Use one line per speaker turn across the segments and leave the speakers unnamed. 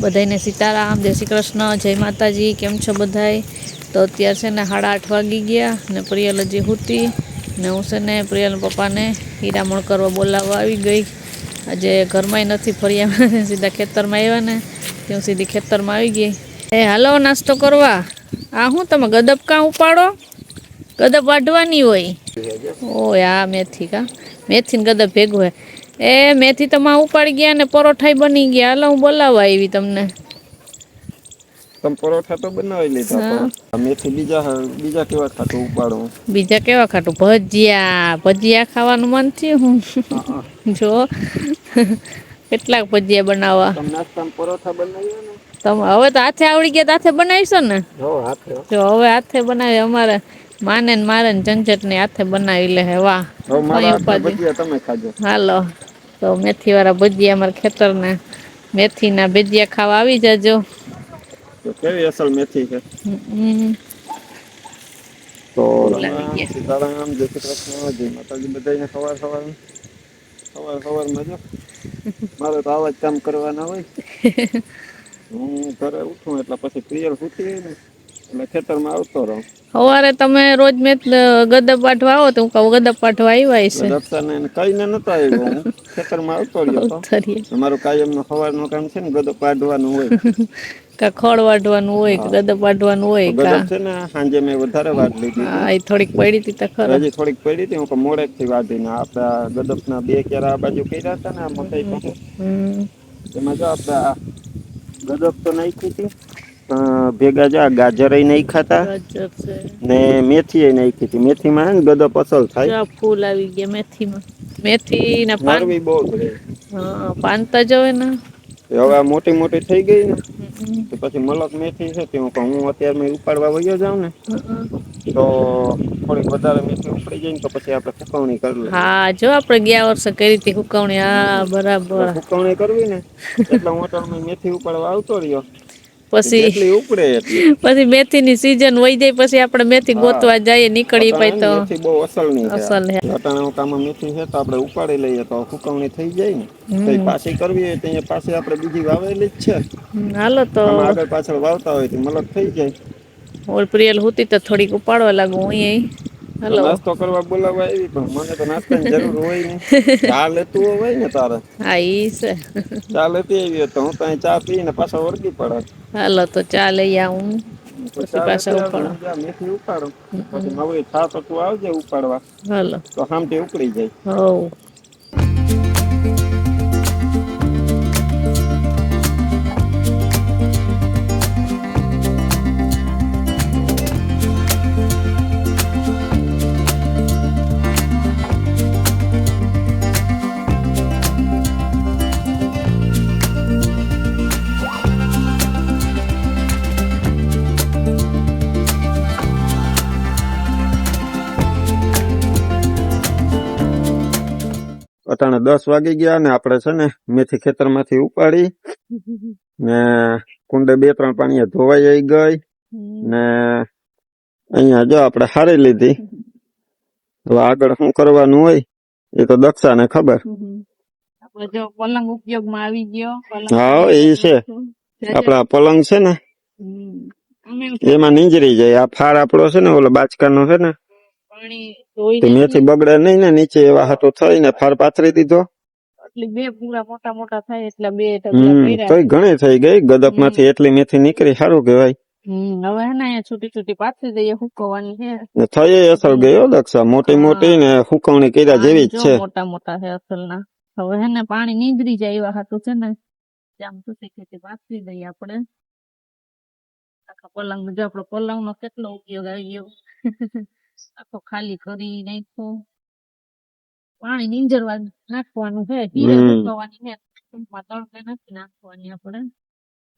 બધાને સીતારામ, જય શ્રી કૃષ્ણ, જય માતાજી, કેમ છો બધાય? તો અત્યારે છે ને સાડા આઠ વાગી ગયા ને પ્રિયલ હજી હુતી ને હું છે ને પ્રિયલ પપ્પાને હીરામણ કરવા બોલાવવા આવી ગઈ. આજે ઘરમાંય નથી ફર્યા સીધા ખેતરમાં આવ્યા ને તે હું સીધી ખેતરમાં આવી ગઈ. એ હાલો, નાસ્તો કરવા. આ હું, તમે ગદબ કાં ઉપાડો? ગદબ વાઢવાની હોય. ઓય, આ મેથી કા? મેથી ને ગદબ ભેગું હે એ મેથી તમા ઉપાડી ગયા ને પરોઠાઈ બની ગયા. હાલો હું બોલાવવા આવી તમને.
તમે પરોઠા તો બનાવી લીધા મેથી બીજા બીજા કેવા ખાતું ઉપાડું?
બીજા કેવા ખાટું? ભજીયા. ભજીયા ખાવાનું મન થયું. હું જો. કેટલાક ભજીયા બનાવવા.
તમે નાસ્તામાં પરોઠા બનાવ્યા ને?
તમે હવે તો હાથે આવડી ગયા હાથે બનાવીશો ને?
જો
હવે હાથે બનાવી અમારે માને ને મારે ને ઝંઝટ ને હાથે બનાવી લે. વાહ.
તમે ખાજો.
હાલો. તો મેથી વાળા ભજીયા અમારા ખેતરના મેથીના ભજીયા ખાવા આવી જાજો.
કેવી અસલ મેથી છે? તો. સીતારામ જય શ્રી કૃષ્ણ જય માતાજી બધાને સવાર સવાર. સવાર સવારમાં જો મારે તો આવા જ કામ કરવાના હોય. હું ઘરે ઉઠું એટલે પછી પ્રિયલ સૂતી ને. એટલે ખેતરમાં આવતો રહો.
સવારે તમે રોજ મેં ગદબ પાઠવા આવો તો હું કહું ગદબ પાઠવા આવ્યા છે
દક્ષાને કઈને નતો આવ્યો હું. ખેતરમાં આવતો રહ્યો અમારું કાયમનું સવારનું કામ છે ને ગદબ પાડવાનું હોય.
કા ખડ વાઢવાનું હોય કે ગદબ વાઢવાનું હોય કા
ગદબ છે ને સાંજે મેં વધારે વાઢ લીધી
હા એ થોડીક પડી હતી તો ખરો.
હજી થોડીક પડી હતી હું મોડે થી વાટીને આપણે આ ગદપના બે ક્યારે આ બાજુ કર્યા હતા ને આ મકાઈ પાસે. એમાં જો આપણે ગદબ તો નાખી હતી. ભેગા જો આ ગાજર
નહીં ખાતા
ને મેથી નાખી હતી મેથી માં ને
પસલ
થાય.
ફૂલ આવી ગયા મેથીમાં. મેથી ને પાન
બહુ
હા પાન તો જોવે ને.
હવે આ મોટી મોટી થઈ ગઈ ને. તો પછી મલક મેથી છે તે હું હું અત્યારે મેં ઉપાડવા વયો જાઉં ને. તો થોડીક વધારે મેથી ઉપડી જાય ને તો પછી આપણે સુકવણી કરી લઈએ.
હા જો આપણે ગયા વર્ષે કરી હતી સુકવણી. હા બરાબર.
સુકવણી કરવી ને. એટલે હું તો મેથી ઉપાડવા આવતો રહ્યો.
પછી પછી મેથીની સીઝન હોય જાય પછી આપણે મેથી ગોતવા જઈએ નીકળી પાય તો.
બહુ અસલની
અસલ હે.
અટાણે હું કામમાં મેથી છે તો આપણે ઉપાડી લઈએ તો સુકવણી થઈ જાય ને. તો પાછી કરવી હોય તો અહીંયા પાછી આપણે બીજી વાવેલી જ છે.
હાલો તો.
આગળ પાછળ વાવતા હોય તો મલક થઈ જાય.
ઓલ પ્રિયલ હુતી તો થોડીક ઉપાડવા લાગુ હું અહીં
તો
હાલો
નાસ્તો કરવા બોલાવવા આવી પણ મને તો નાસ્તાની જરૂર હોય ને ચા લેતું હોય ને તારે.
હા ઈ છે.
ચા લેતી આવી તો હું ત્યાં ચા પી ને પાછા વળગી પડે.
હાલો તો ચા લઈ આવું. પછી પાછા ઉપાડો.
મેથી ઉપાડું. પછી નવરી થા તું આવજે ઉપાડવા.
હાલો.
તો સામટી ઉપડી જાય.
હવ.
અટાણે દસ વાગી ગયા ને આપણે છે ને મેથી ખેતરમાંથી ઉપાડી ને કુંડે બે ત્રણ પાણી ધોવાઈ આવી ગઈ ને અહીંયા જો આપણે હારી લીધી. હવે આગળ શું કરવાનું હોય એ તો દક્ષાને ખબર.
આપણે જો પલંગ ઉપયોગમાં આવી ગયો.
હા એ છે. આપડા પલંગ છે ને. એમાં નીંજરી જાય. આ ફાર આપડો છે ને ઓલો બાચકાનો છે ને મેથી બગડે નહીં ને નીચે એવા હાટો થઈને ફાર પાથરી દીધો.
બે પૂરા મોટા મોટા થાય એટલે બે
તોય ઘણી થઈ ગઈ. ગદપમાંથી એટલી મેથી નીકળી સારું
કેવાય હવે હે ને છૂટી છૂટી પાથરી દઈએ હુકવવાની છે.
ને થઈ અસર ગયો દક્ષા. મોટી મોટી ને હુકવણી કર્યા જેવી જ છે.
મોટા મોટા છે અસલના. હવે હે ને પાણી નીંદરી જાય એવા હાટું છે ને જામ છૂટી છૂટી પાથરી દઈએ આપણે. આખા પલંગ જો આપણો પલંગ નો કેટલો ઉપયોગ આવી ગયો. આખો ખાલી કરી નાખો પાણી નીંજરવા નાખવાનું છે. હીરે
હમ.
સુકવવાની છે. ટૂંકમાં તળકે નથી નાખવાની આપણે.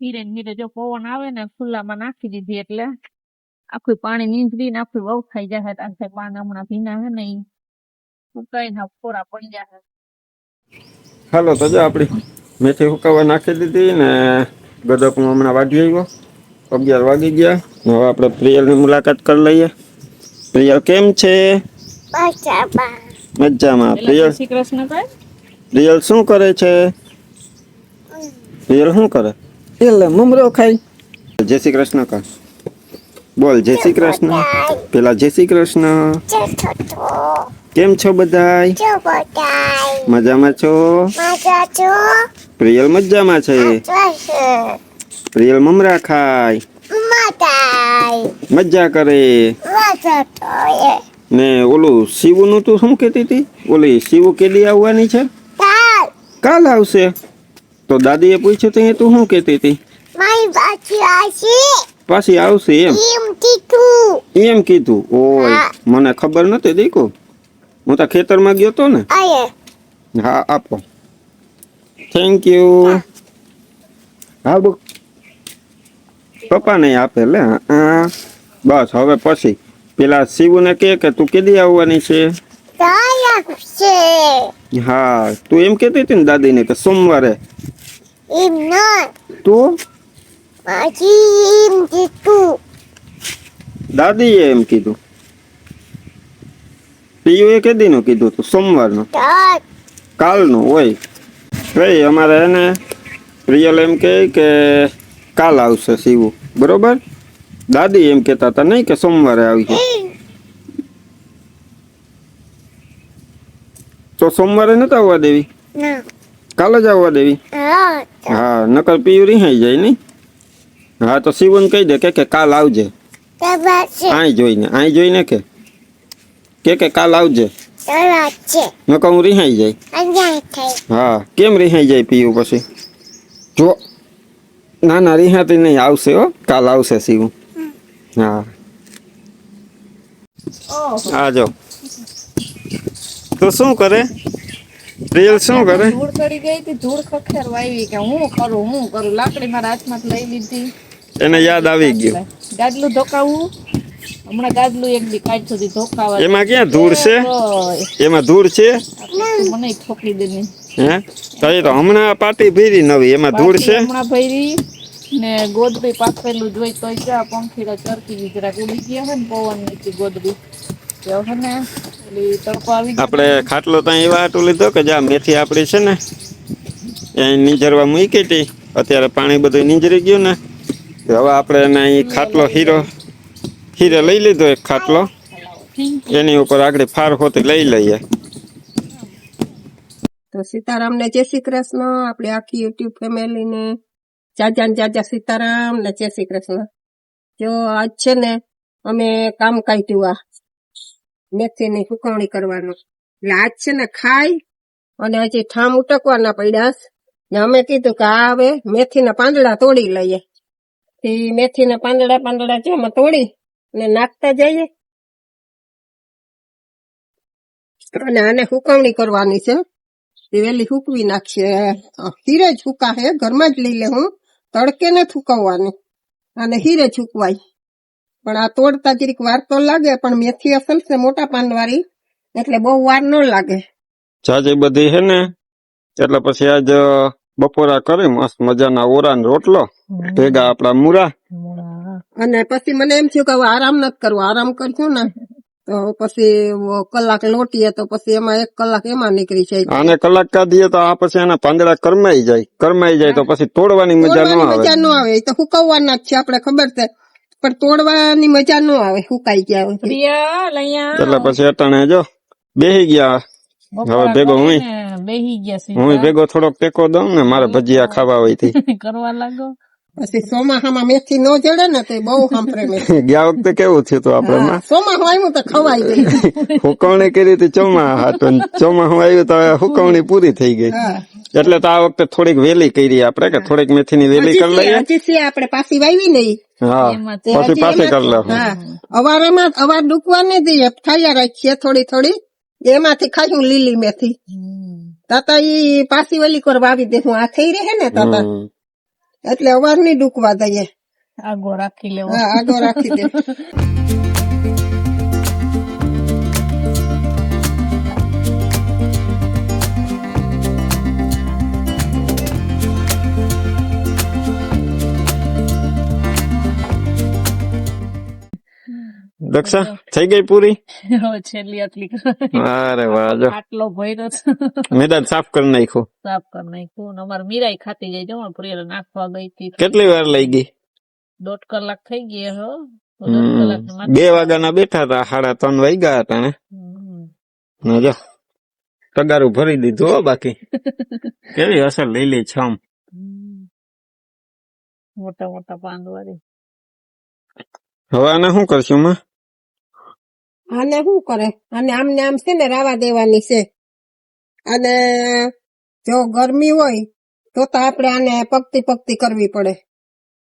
હીરે ને જો પવન આવે ને ખુલ્લામાં નાખી દીધી એટલે આખું પાણી નીંજરી ને આખું વહુ ખાઈ જાય આખા પાન હમણાં ભીના હે ને સુકાઈ ને ફોરા પડી જાય
હાલો તો જો આપડી મેથી હુકાવા નાખી દીધી ને ગદક હું હમણાં વાગી આવ્યો. અગિયાર વાગી ગયા. ને હવે આપણે પ્રિયલની મુલાકાત કરી લઈએ. પ્રિયલ કેમ છે? મજામાં. પ્રિયલ
શ્રી કૃષ્ણ
પ્રિયલ શું કરે છે? પ્રિયલ શું કરે? એટલે મમરો ખાય. જય શ્રી કૃષ્ણ કર બોલ જય શ્રી કૃષ્ણ. પેલા જય શ્રી કૃષ્ણ. કેમ છો બધાય? મજામાં છો? પ્રિયલ મજામાં છે. પ્રિયલ મમરા ખાય. મજા કરે. ને ઓલું શિવનું નું તું શું કેતી હતી? ઓલી શિવ કેદી આવવાની છે? કાલ. આવશે? તો દાદીએ પૂછ્યું તો તું શું કેતી હતી? પાછી આવશે. એમ? એમ કીધું. ઓય મને ખબર નથી દીકુ. હું તો ખેતરમાં ગયો તો ને. હા આપો. થેન્ક યુ હા. બુ પપ્પા નહીં આપે લે હા. બસ હવે પછી. પેલા શિવુને કે કે તું કેદી આવવાની છે? હા તું એમ કહેતી હતી ને દાદીને કે સોમવારે. તો? દાદીએ એમ કીધું. પિયુએ કેદીનું કીધું તું સોમવારનું. કાલનું હોય ભાઈ અમારે એને પ્રિયલ એમ કહે કે કાલ આવશે શિવું. બરોબર? દાદી એમ કહેતા હતા નહીં કે સોમવારે આવશે તો સોમવારે નતા આવવા દેવી? કાલે જ આવવા દેવી? હા. નકર પીયું રિહાઈ જાય નહીં. હા તો શિવન કહી દે કે કે કાલ આવજે. આઈ જોઈને આઈ જોઈને કે. કે કે કાલ આવજે. નકર હું રિહાઈ જાય. હા કેમ રિહાઈ જાય પીયું પછી? જો ના ના રિહાતી નહીં આવશે હો. કાલ આવશે શિવ. હા. આ જો. તો શું કરે? પ્રિયલ શું કરે?
ધૂળ ચડી ગઈ હતી ધૂળ ખખેર વાવી કે હું કરું હું કરું? લાકડી મારા હાથમાં લઈ લીધી.
એને યાદ આવી ગયું.
ગાદલું ધોકાવું? હમણાં ગાદલું એક દી કાઢ સુધી ધોકાવા.
એમાં ક્યાં ધૂળ છે? એમાં ધૂળ છે?
મને ઠોકી દે
હે? તો હમણાં પાટી ભીરી નવી એમાં ધૂળ છે?
હમણાં ભરી. ને ગોદડી પાથરેલું જોઈ તો ક્યાં પંખીડા ચરકી જરાક ઉડી ગયા હોય ને પવન નીચે ગોદડી. તો ને ઓલી તડકો આવી
આપણે ખાટલો ત્યાં એવા હાટું લીધો કે જ્યાં મેથી આપણી છે ને એ નીંજરવા મૂકી હતી અત્યારે પાણી બધું નીંજરી ગયું ને હવે આપણે એને અહીં ખાટલો હીરો હીરે લઈ લીધો એક ખાટલો. એની ઉપર આગળ ફાર હોતી લઈ લઈએ.
તો સીતારામને જય શ્રી કૃષ્ણ. આપણી આખી યુટ્યુબ ફેમિલીને જાજા ને જાજા સીતારામ ને જય શ્રી કૃષ્ણ જો આજ છે ને અમે કામ કાઢ્યું આ મેથીની સુકવણી કરવાનું એટલે આજ છે ને ખાઈ અને હજી ઠામ ઉટકવાના પડ્યા ને અમે કીધું કે આ હવે મેથીના પાંદડા તોડી લઈએ તે મેથીના પાંદડા પાંદડા છે એમાં તોડી અને નાખતા જઈએ અને આને સુકવણી કરવાની છે વેલી સૂકવી નાખશે હીરે જ સુકાશે ઘરમાં જ લઈ લે હું તડકે ને થૂકવવાની અને હીરે છૂકવાય પણ આ તોડતા જરીક વાર તો લાગે પણ મેથી અસલ છે મોટા પાનવાળી એટલે બહુ વાર ન લાગે.
જાજી બધી હે ને એટલે પછી આજ બપોરા કરી મસ્ત મજાના ઓરા ને રોટલો ભેગા આપણા મૂરા.
અને પછી મને એમ થયું કે હવે આરામ નથી કરવો આરામ કરશું ને. તો પછી કલાક લોટીએ તો પછી એમાં એક કલાક એમાં નીકળી જાય.
આને કલાક કાઢીએ તો આ પછી એના પાંદડા કરમાઈ જાય. કરમાઈ જાય તો પછી તોડવાની મજા ન આવે.
મજા ન આવે તો હુકવવાના જ છે આપણે ખબર છે. પણ તોડવાની મજા ન આવે હુકાઈ ગયા હોય
એટલે પછી અટાણે જો બેહી ગયા. હવે ભેગો હું
બેહી ગયા
હું ભેગો થોડોક ટેકો દઉં ને મારે ભજીયા ખાવા હોયથી
કરવા લાગો.
પછી ચોમાસામાં મેથી ન જડે ને તો બહુ સાંભળે મેથી.
ગયા વખતે કેવું થયું હતું આપડે
હા, ચોમાસું આવ્યું તો ખવાઈ ગઈ
હુકવણી કરી હતી ચોમા હાથ ચોમાસું આવ્યું તો હુકવણી પૂરી થઈ ગઈ. એટલે તો આ વખતે થોડીક વેલી કરી આપણે કે થોડીક મેથીની વેલી કરી લઈએ?
હજી છે આપણે પાછી વાવી નહીં.
હા
એમાં
તે
પછી પાછી
એમાં-
કરી
હા. અવારમાં અવાર ડૂકવા નહીં દઈએ ખાયા રાખીએ થોડી થોડી. એમાંથી ખાયું લીલી મેથી. તાતા ઈ પાછી વેલી કરવા વાવી દે હું આ થઈ રહે ને તાતા. એટલે અવાર નહીં ડૂકવા દઈએ
આગો રાખી લેવો.
આગો રાખી દે.
દક્ષા થઈ ગઈ પૂરી?
હવે છેલ્લી આટલી કરી.
અરે વાહ જો.
આટલો ભર્યો
મેદાન સાફ કરી નાખ્યું.
સાફ કરી નાખ્યું. ને અમારે મીરાઈ ખાતી જાય જો પ્રિયલ નાખવા ગઈ હતી.
કેટલી વાર લઈ ગઈ?
દોઢ કલાક થઈ ગઈ હો તો દોઢ
હમ.
કલાકની માથે-
બે વાગ્યાના બેઠા હતા સાડા ત્રણ વાગ્યા હતા ને.
હમ.
ને જો તગારું ભરી દીધું હો બાકી. કેવી અસર લીલી છમ
હમ. મોટા મોટા પાંદ વાળી
હવે આને શું કરશું માં?
આને શું કરે? અને આમને આમ છે ને રાવા દેવાની છે. અને જો ગરમી હોય તો તો આપણે આને પગતી પગતી કરવી પડે.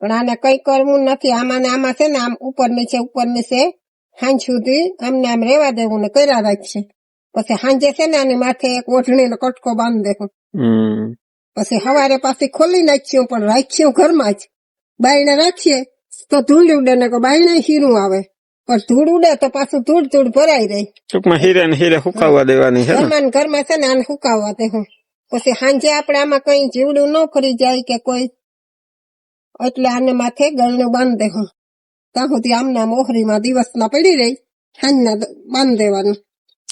પણ આને કઈ કરવું નથી. આમાં ને આમાં છે ને આમ ઉપર નીચે ઉપર નીચે સાંજ સુધી આમને આમ રેવા દેવું ને કર્યા રાખશે. પછી સાંજે છે ને આની માથે એક ઓઢણીનો કટકો બાંધી. દેવું
હમ.
પછી સવારે પાછી ખોલી નાખ્યું પણ રાખ્યું ઘરમાં જ. બાયણે રાખીએ તો ધૂળ ઉડે ને બાયણે હીરું આવે. પણ ધૂળ ઉડે તો પાછું ધૂળ ધૂળ ભરાઈ રહી
ટૂંકમાં હીરે ને હીરે સુકાવવા દેવાની છે ને?
ઘરમાં ને ઘરમાં છે ને આને સુકાવવા દે હું. પછી સાંજે આપણે આમાં કઈ જીવડું ન ફરી જાય કે કોઈ. એટલે આને માથે ગળનું બાંધી દે હું. ત્યાં સુધી આમના મોહરીમાં દિવસના પડી રહી. સાંજના દ- બાંધી દેવાનું.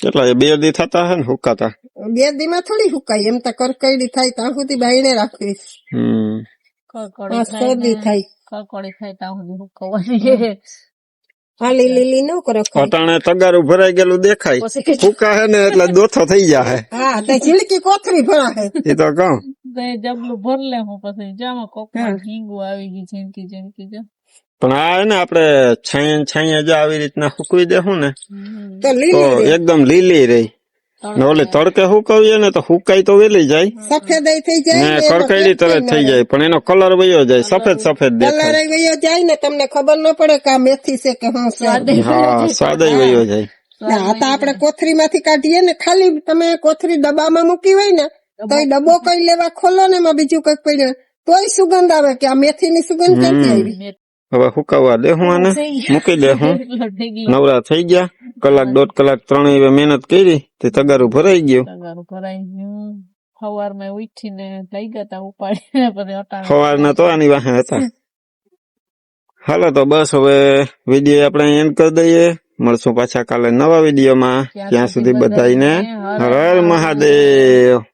કેટલા એ બે દી થતા હે ને હુકાતા?
બે દીમાં થોડી સુકાય એમ તો કરકડી થાય ત્યાં સુધી બાયણે રાખવી.
હમ.
કડકડી
આ
થાય
શરદી
ને-
થાય.
કડકડી થાય ત્યાં સુધી હુકવવાની
આલી લીલી ન કરો
અટાણે તગારું ભરાઈ ગયેલું દેખાય. ફૂકા હે ને એટલે દોથો થઈ જાય
હા તે ઝીણકી કોથરી ભરાશે
એ તો કહું.
જબલું ભર લે હું પછી. જામાં કોકમાં
હા.
હિંગુ આવી ગઈ ઝીણકી ઝીણકી જો.
પણ આ હે ને આપડે છાંયે છાયા જો આવી રીતના સૂકવી દેવું ને.
તો
એકદમ લીલી રહી. ઓલે તડકે. સુકવીએ ને તો હુકાઈ તો વેલી જાય.
સફેદ થઈ જાય
ને
એનો
તરત થઈ જાય પણ એનો કલર વયો જાય સફેદ સફેદ
કલર વયો જાય ને તમને ખબર ન પડે કે આ મેથી છે કે હું છે?
હા સ્વાદ વયો જાય.
ના, તો આપણે કોથરી માંથી કાઢીએ ને ખાલી તમે કોથરી ડબ્બામાં મૂકી હોય ને તો એ ડબ્બો કઈ લેવા ખોલો ને એમાં બીજું કંઈક પડ્યું તોય સુગંધ આવે કે આ મેથી ની સુગંધ ક્યાંથી આવી?
હવે હુકાવા દે હું આને મૂકી દે હું નવરા થઈ ગયા. કલાક દોઢ કલાક ત્રણેય મહેનત કરી તે તગારું ભરાઈ ગયું.
તગારું ભરાઈ ગયું. સવારમાં ઉઠીને લઈ ગયા તા ઉપાડીને પછી અટાણે.
સવારના તો આની વાહે હતા. હાલો તો બસ હવે વીડિયો આપણે એન્ડ કરી દઈએ. મળશું પાછા કાલે નવા વિડીયોમાં. ત્યાં સુધી બધાને. હર હર. મહાદેવ.